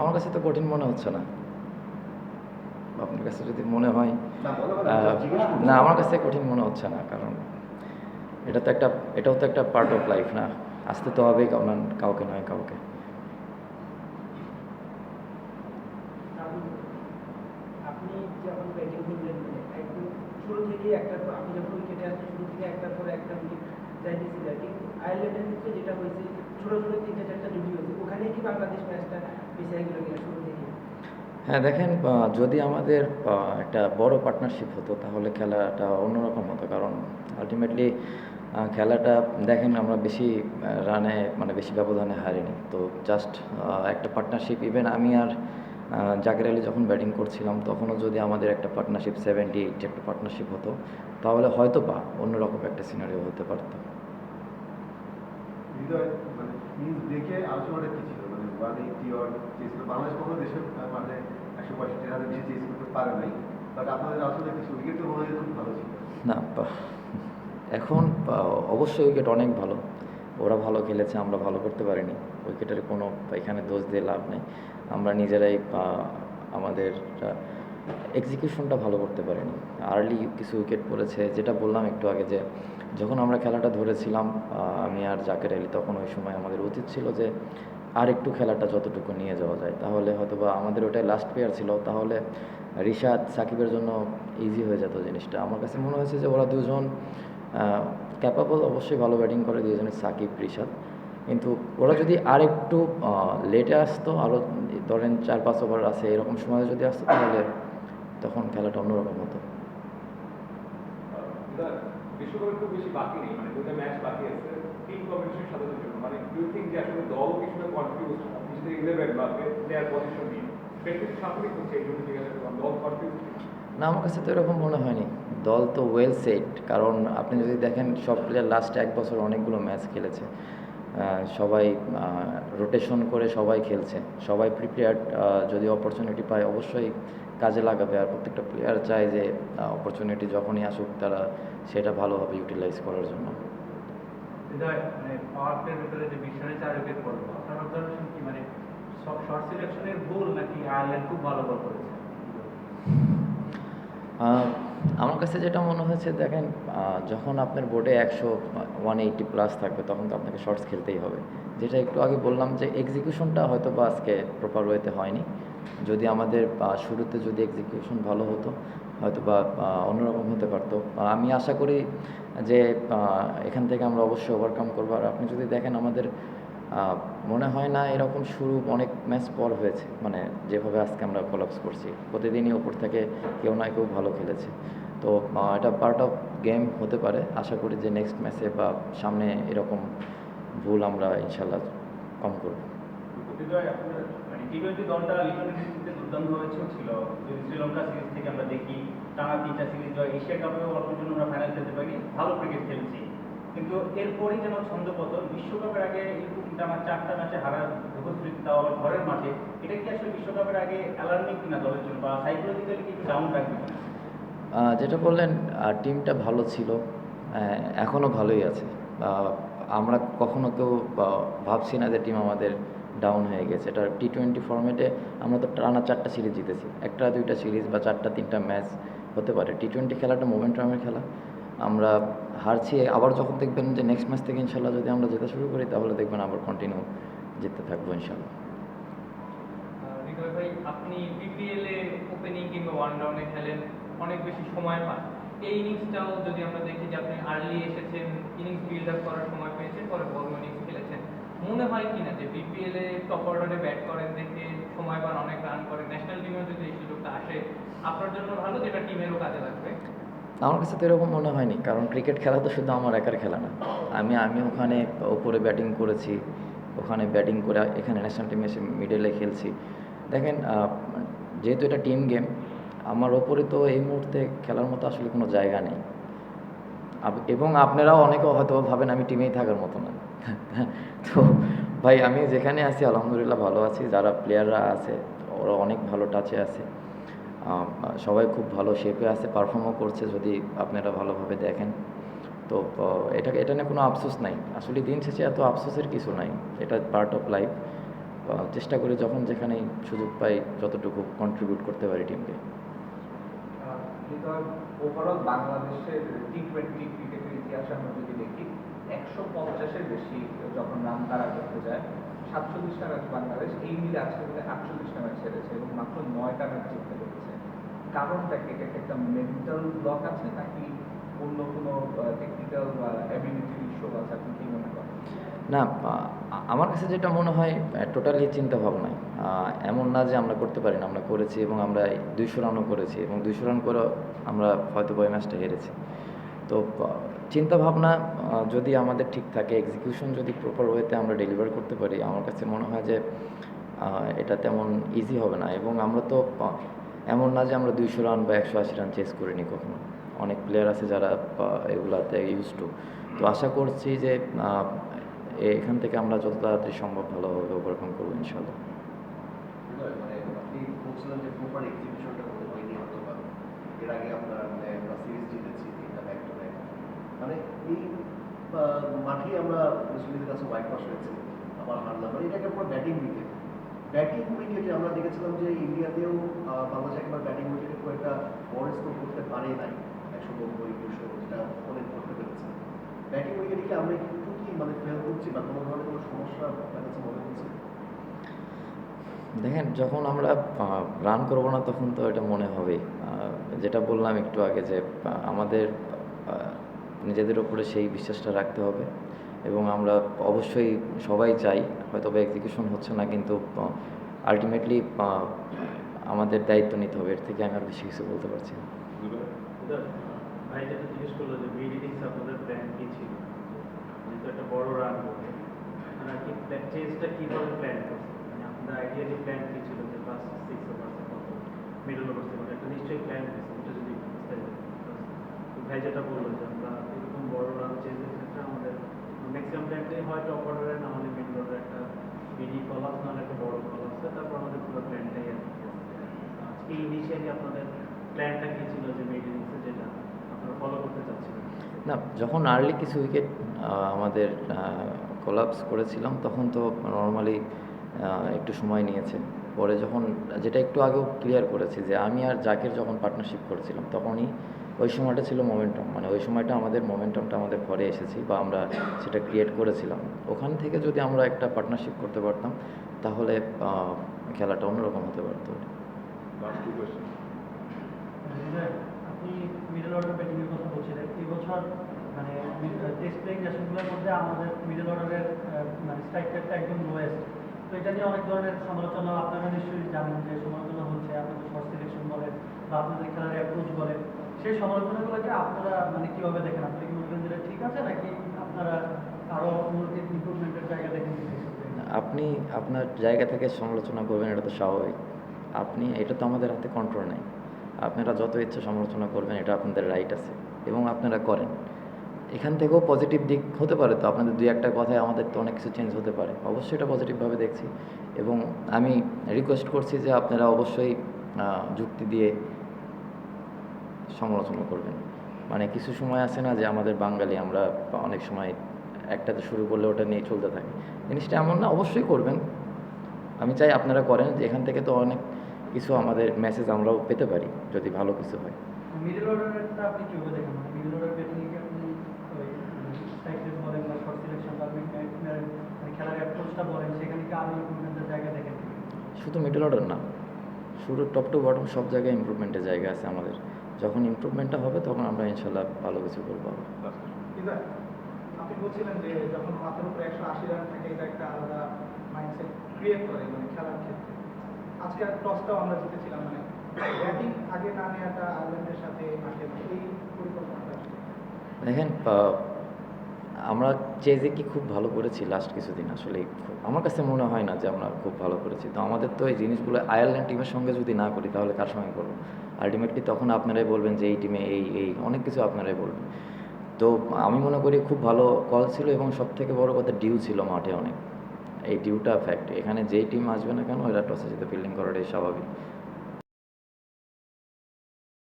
আমার কাছে তো কঠিন মনে হচ্ছে না। আপনার কাছে যদি মনে হয় না আমার কাছে কঠিন মনে হচ্ছে না কারণ এটা তো একটা এটাও তো একটা পার্ট অফ লাইফ না? আসতে তো হবেই কাউকে নয় কাউকে। মানে একদম শুরু থেকে একটা পর যখন উইকেটে আসছেন শুরু থেকে একটার পর একটা উইকেট যাইতেছিলেন কিন্তু আয়ারল্যান্ডের ক্ষেত্রে যেটা হয়েছে ছোট ছোট তিনটা চারটা জুটি হয়েছে ওখানে কি বাংলাদেশ ম্যাচটা হ্যাঁ দেখেন যদি আমাদের একটা বড় পার্টনারশিপ হতো তাহলে খেলাটা অন্যরকম হতো। কারণ আলটিমেটলি খেলাটা দেখেন আমরা বেশি রানে মানে বেশি ব্যবধানে হারিনি। তো জাস্ট একটা পার্টনারশিপ ইভেন আমি আর জাকির আলী যখন ব্যাটিং করছিলাম তখনও যদি আমাদের একটা পার্টনারশিপ সেভেন্টি এইট একটা পার্টনারশিপ হতো তাহলে হয়তো বা অন্যরকম একটা সিনারিও হতে পারতো। হৃদয় মানে দেখে ওয়ান এইটি অর বাংলাদেশ দেশের মানে একশো পঁয়ষট্টি রানের বেশি পারে নাই। বাট আপনাদের আলোচনা কিছু উইকেট মনে হয় খুব ভালো ছিল। না এখন অবশ্যই উইকেট অনেক ভালো। ওরা ভালো খেলেছে, আমরা ভালো করতে পারিনি। উইকেটের কোনো এখানে দোষ দিয়ে লাভ নেই। আমরা নিজেরাই আমাদের এক্সিকিউশনটা ভালো করতে পারিনি। আর্লি কিছু উইকেট পড়েছে, যেটা বললাম একটু আগে যে, যখন আমরা খেলাটা ধরেছিলাম আমি আর জাকের আলী, তখন ওই সময় আমাদের উচিত ছিল যে আর একটু খেলাটা যতটুকু নিয়ে যাওয়া যায়। তাহলে হয়তো বা আমাদের ওটাই লাস্ট প্লেয়ার ছিল। তাহলে রিশাদ সাকিবের জন্য ইজি হয়ে যেত জিনিসটা। আমার কাছে মনে হয়েছে যে ওরা দুজন ক্যাপাবল অবশ্যই ভালো ব্যাটিং করে। দুজনে সাকিব রিশাদ। কিন্তু ওরা যদি আর একটু লেটে আসতো আরও ধরেন চার পাঁচ ওভার আছে এরকম সময় যদি আসতো তাহলে তখন খেলাটা অন্যরকম হতো। আহ, বিশ্বকাপের খুব বেশি বাকি নেই। মানে দুটো ম্যাচ বাকি আছে। টিম কম্পিটিশন জন্য। মানে ইউ থিঙ্ক যে আসলে কিছুটা কনফিউজ নিজেদের ইলেভেন বা প্লেয়ার পজিশন নিয়ে সাফল্য করছে এই জন্য দল কনফিউজ না, আমার কাছে তো এরকম মনে হয়নি। দল তো ওয়েল সেট কারণ আপনি যদি দেখেন সব প্লেয়ার লাস্ট এক বছর অনেকগুলো ম্যাচ খেলেছে। সবাই রোটেশন করে সবাই খেলছে। সবাই প্রিপেয়ার্ড যদি অপরচুনিটি পায় অবশ্যই কাজে লাগাবে। আর প্রত্যেকটা প্লেয়ার চায় যে অপরচুনিটি যখনই আসুক, তারা সেটা ভালোভাবে ইউটিলাইজ করার জন্য। মানে মানে আমার কাছে যেটা মনে হয়েছে, দেখেন যখন আপনার বোর্ডে একশো ওয়ান এইটি প্লাস থাকবে, তখন তো আপনাকে শর্টস খেলতেই হবে। যেটা একটু আগে বললাম যে এক্সিকিউশনটা হয়তো বা আজকে প্রপার ওয়েতে হয়নি। যদি আমাদের শুরুতে যদি এক্সিকিউশন ভালো হতো হয়তো বা অন্যরকম হতে পারতো। আমি আশা করি যে এখান থেকে আমরা অবশ্যই ওভারকাম করব। আর আপনি যদি দেখেন আমাদের মনে হয় না এরকম শুরু অনেক ম্যাচ পর হয়েছে। মানে যেভাবে আজকে আমরা কলাপস করছি। প্রতিদিনই ওপর থেকে কেউ না কেউ ভালো খেলেছে। তো এটা পার্ট অফ গেম হতে পারে। আশা করি যে নেক্সট ম্যাচে বা সামনে এরকম ভুল আমরা ইনশাল্লাহ কম করব। মানে ছিল। শ্রীলঙ্কা সিরিজ থেকে আমরা দেখি টানা তিনটা সিরিজ জয় এশিয়া কাপেও অল্পের জন্য আমরা ফাইনাল খেলতে পারি, ভালো ক্রিকেট খেলছি। কিন্তু এরপরই যেন ছন্দপতন, বিশ্বকাপের আগে এরকম টানা চারটা ম্যাচে হারার উপস্থিতি তাও ঘরের মাঠে, এটা কি আসলে বিশ্বকাপের আগে অ্যালার্মিং কিনা দলের জন্য বা সাইকোলজিক্যালি কি ডাউন থাকবে যেটা বললেন টিমটা ভালো ছিল এখনও ভালোই আছে। আমরা কখনো কেউ ভাবছি না যে টিম আমাদের ডাউন হয়ে গেছে। এটা টি টোয়েন্টি ফর্মেটে আমরা তো টানা চারটা সিরিজ জিতেছি। একটা দুইটা সিরিজ বা চারটা তিনটা ম্যাচ হতে পারে। টি টোয়েন্টি খেলাটা মোমেন্টামের খেলা। আমরা হারছি, আবার যখন দেখবেন যে নেক্সট ম্যাচ থেকে ইনশাল্লাহ যদি আমরা যেতে শুরু করি, তাহলে দেখবেন আবার কন্টিনিউ জিততে থাকব ইনশাল্লাহ আপনি ওপেনিং কিংবা ওয়ান ডাউনে খেলেন, অনেক বেশি সময় পান। এই ইনিংসটাও যদি আমরা দেখি যে আপনি আর্লি এসেছেন ইনিংস বিল্ড আপ করার সময় পেয়েছেন, পরে বড় ইনিংস খেলেছেন, মনে হয় কিনা যে বিপিএল টপ অর্ডারে ব্যাট করেন দেখে সময় পান, অনেক রান করেন ন্যাশনাল টিমেও যদি এই সুযোগটা আসে আমার কাছে তো এরকম মনে হয়নি, কারণ ক্রিকেট খেলা তো শুধু আমার একার খেলা না। আমি আমি ওখানে ওপরে ব্যাটিং করেছি, ওখানে ব্যাটিং করে এখানে ন্যাশনাল টিমে এসে মিডলে খেলছি। দেখেন যেহেতু এটা টিম গেম আমার ওপরে তো এই মুহূর্তে খেলার মতো আসলে কোনো জায়গা নেই। এবং আপনারাও অনেকে হয়তো ভাবেন আমি টিমেই থাকার মতো না। তো ভাই, আমি যেখানে আছি, আলহামদুলিল্লাহ ভালো আছি। যারা প্লেয়াররা আছে, ওরা অনেক ভালো টাচে আছে। সবাই খুব ভালো শেপে আছে পারফর্মও করছে যদি আপনারা ভালোভাবে দেখেন। তো এটা এটা নিয়ে কোনো আফসোস নাই। আসলে দিন শেষে এত আফসোসের কিছু নাই, এটা পার্ট অফ লাইফ চেষ্টা করি যখন যেখানে সুযোগ পাই যতটুকু কন্ট্রিবিউট করতে পারি টিমকে ওভারঅল বাংলাদেশের টি টোয়েন্টি যদি একশো পঞ্চাশের বেশি যখন রান তারা করতে যায়, সাতচল্লিশটা ম্যাচ বাংলাদেশ, এই মিলে আজকে মধ্যে আটচল্লিশটা ম্যাচ হেরেছে এবং মাত্র নয়টা ম্যাচ জিততে কারণটা কি? একটা মেন্টাল ব্লক আছে নাকি অন্য কোনো টেকনিক্যাল বা অ্যাবিলিটির ইস্যু আছে? আপনি কি মনে করেন? না আমার কাছে যেটা মনে হয় টোটালি চিন্তা ভাবনায় এমন না যে আমরা করতে পারি না, আমরা করেছি এবং আমরা দুইশো রানও করেছি এবং দুইশো রান করে আমরা হয়তো ওই ম্যাচটা হেরেছি। তো চিন্তা ভাবনা যদি আমাদের ঠিক থাকে এক্সিকিউশন যদি প্রপার ওয়েতে আমরা ডেলিভার করতে পারি, আমার কাছে মনে হয় যে এটা তেমন ইজি হবে না। এবং আমরা তো এমন না যে আমরা দুইশো রান বা একশো আশি রান চেস করিনি কখনো। অনেক প্লেয়ার আছে যারা এগুলাতে ইউজ টু তো আশা করছি যে এখান থেকে আমরা যত তাড়াতাড়ি সম্ভব ভালোভাবে ওভারকাম করব ইনশাল্লাহ মানে মানে আমরা মানে মুসলিমদের কাছে হয়েছে, আবার হারলাম। মানে এটাকে ব্যাটিং উইকেট ব্যাটিং উইকেটে আমরা দেখেছিলাম যে ইন্ডিয়াতেও বাংলাদেশ একবার ব্যাটিং উইকেটে খুব একটা বড় স্কোর করতে পারে নাই। একশো নব্বই দুশো অনেক করতে পেরেছে। ব্যাটিং উইকেটে কি আমরা একটু কি মানে ফেল করছি বা কোনো ধরনের কোনো সমস্যা মনে হচ্ছে? দেখেন যখন আমরা রান করব না তখন তো এটা মনে আহ, যেটা বললাম একটু আগে যে আমাদের নিজেদের উপরে সেই বিশ্বাসটা রাখতে হবে। এবং আমরা অবশ্যই সবাই চাই হয়তো বা এক্সিকিউশন হচ্ছে না, কিন্তু আলটিমেটলি আমাদের দায়িত্ব নিতে হবে। এর থেকে আমি আর বেশি কিছু বলতে পারছি না। ভাই যেটা জিজ্ঞেস করল যে কি ছিল? যেহেতু একটা রান আপনারা কি চেঞ্জটা প্ল্যান করছেন? মানে আইডিয়ালি প্ল্যান যে সিক্স মিডল যদি ভাই বলল যে আমরা এরকম বড় রান চেঞ্জের ক্ষেত্রে আমাদের ম্যাক্সিমাম প্ল্যানটাই হয় টপ অর্ডারে না হলে মিডল অর্ডারে একটা মিডি কলাপস নাহলে একটা বড় কলাপস তারপর আমাদের পুরো প্ল্যানটাই আর আজকে ইনিশিয়ালি আপনাদের প্ল্যানটা কি ছিল যে মিড ইনিংসে যেটা? আপনারা ফলো করতে চাচ্ছিলেন? না, যখন আর্লি কিছু উইকেট আমাদের কোলাপস করেছিলাম, তখন তো নর্মালি একটু সময় নিয়েছে। পরে যখন, যেটা একটু আগেও ক্লিয়ার করেছি যে আমি আর জাকের যখন পার্টনারশিপ করেছিলাম, তখনই ওই সময়টা ছিল মোমেন্টাম মানে ওই সময়টা আমাদের মোমেন্টামটা আমাদের পরে এসেছি বা আমরা সেটা ক্রিয়েট করেছিলাম। ওখান থেকে যদি আমরা একটা পার্টনারশিপ করতে পারতাম তাহলে খেলাটা অন্যরকম হতে পারতো। কোয়েশ্চেন আপনি মিডল অর্ডার ব্যাটিংয়ের কথা বলছিলেন। এই বছর মানে টেস্ট প্লেইং ন্যাশনগুলোর মধ্যে আমাদের মিডল অর্ডারের মানে স্ট্রাইক রেটটা একদম লোয়েস্ট তো এটা নিয়ে অনেক ধরনের সমালোচনা আপনারা নিশ্চয়ই জানেন যে সমালোচনা হচ্ছে আপনাদের শর্ট সিলেকশন বলেন বা আপনাদের খেলার অ্যাপ্রোচ বলেন। সেই সমালোচনাগুলোকে আপনারা মানে কীভাবে দেখেন? আপনারা কি মনে করেন ঠিক আছে নাকি আপনারা উন্নতির ইমপ্রুভমেন্টের জায়গা দেখেন? আপনি আপনার জায়গা থেকে সমালোচনা করবেন, এটা তো স্বাভাবিক। আপনি, এটা তো আমাদের হাতে কন্ট্রোল নেই। আপনারা যত ইচ্ছা সমালোচনা করবেন, এটা আপনাদের রাইট আছে এবং আপনারা করেন। এখান থেকেও পজিটিভ দিক হতে পারে তো, আপনাদের দুই একটা কথায় আমাদের তো অনেক কিছু চেঞ্জ হতে পারে। অবশ্যই এটা পজিটিভভাবে দেখছি এবং আমি রিকোয়েস্ট করছি যে আপনারা অবশ্যই যুক্তি দিয়ে সমালোচনা করবেন। মানে কিছু সময় আছে না যে আমাদের বাঙালি আমরা অনেক সময় একটাতে শুরু করলে ওটা নিয়ে চলতে থাকি। জিনিসটা এমন না অবশ্যই করবেন। আমি চাই আপনারা করেন যে এখান থেকে তো অনেক কিছু আমাদের মেসেজ আমরাও পেতে পারি যদি ভালো কিছু হয়। মিডল অর্ডারটা আপনি কীভাবে দেখেন মানে মিডল অর্ডার ব্যাটিংয়ে আপনি ওই বলেন বা শর্ট সিলেকশন বা mid- mid- মানে খেলার অ্যাপ্রোচটা বলেন সেখানে কি আরও ইমপ্রুভমেন্টের জায়গা দেখেন? শুধু মিডল অর্ডার না শুরু টপ টু বটম সব জায়গায় ইমপ্রুভমেন্টের জায়গা আছে আমাদের। যখন ইম্প্রুভমেন্টটা হবে তখন আমরা ইনশাল্লাহ ভালো কিছু করব আপনি বলছিলেন যে যখন মাথার উপরে একশো আশি রান থাকে এটা একটা আলাদা মাইন্ডসেট ক্রিয়েট করে মানে খেলার ক্ষেত্রে। আজকে আর টসটাও আমরা জিতেছিলাম মানে ব্যাটিং আগে না নেওয়াটা আয়ারল্যান্ডের সাথে মাঠে এই পরিকল্পনাটা দেখেন আমরা চেজে কি খুব ভালো করেছি লাস্ট কিছুদিন। আসলে আমার কাছে মনে হয় না যে আমরা খুব ভালো করেছি। তো আমাদের তো এই জিনিসগুলো আয়ারল্যান্ড টিমের সঙ্গে যদি না করি, তাহলে কার সঙ্গে করব? আলটিমেটলি তখন আপনারাই বলবেন যে এই টিমে এই এই, অনেক কিছু আপনারাই বলবেন। তো আমি মনে করি খুব ভালো কল ছিল এবং সব থেকে বড় কথা ডিউ ছিল মাঠে অনেক। এই ডিউটা ফ্যাক্ট এখানে যেই টিম আসবে না কেন, এরা টসে জিতে ফিল্ডিং করাটাই স্বাভাবিক।